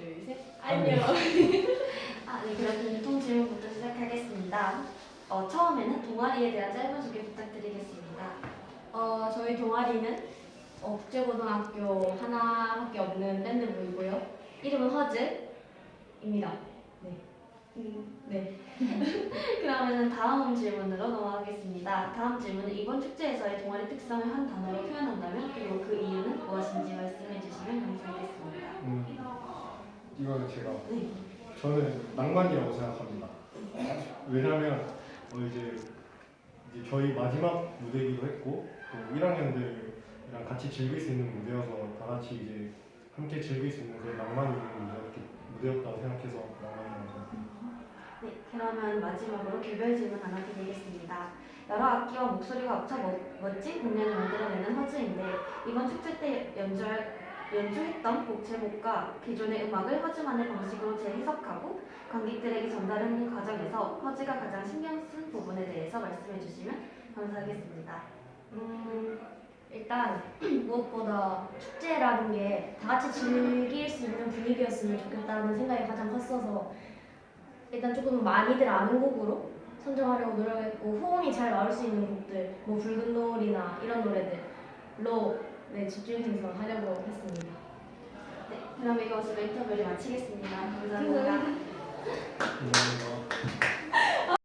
둘, 셋. 안녕. 아, 네, 그럼 공통 질문부터 시작하겠습니다. 어, 처음에는 동아리에 대한 짧은 소개 부탁드리겠습니다. 어, 저희 동아리는 어, 국제고등학교 하나밖에 없는 밴드부이고요. 이름은 허즈입니다. 네. 음, 네. 그러면 다음 질문으로 넘어가겠습니다. 다음 질문은 이번 축제에서의 동아리 특성을 한 단어로 표현한다면 그리고 그 이유는 무엇인지 말씀해 주시면 감사하겠습니다. 음, 이거는 제가 네. 저는 낭만이라고 생각합니다. 왜냐하면 어, 이제, 이제 저희 마지막 무대이기도 했고 또 1학년들이랑 같이 즐길 수 있는 무대여서 다 같이 이제 함께 즐길 수 있는 그런 낭만 있는 무대였다고 생각해서 낭만이라고 네, 그러면 마지막으로 개별 질문 하나 드리겠습니다. 여러 악기와 목소리가 합쳐 멋- 멋진 공연을 만들어내는 허즈인데 이번 축제 때 연주할, 연주했던 곡 제목과 기존의 음악을 허즈만의 방식으로 재해석하고 관객들에게 전달하는 과정에서 허즈가 가장 신경 쓴 부분에 대해서 말씀해 주시면 감사하겠습니다. 음, 일단 무엇보다 축제라는 게 다 같이 즐길 수 있는 분위기였으면 좋겠다는 생각이 가장 컸어서 일단 조금 많이들 아는 곡으로 선정하려고 노력했고 호응이 잘 나올 수 있는 곡들, 뭐 붉은 노을이나 이런 노래들로 네, 집중해서 하려고 했습니다. 네, 그럼 이것으로 인터뷰를 마치겠습니다. 감사합니다. 감사합니다.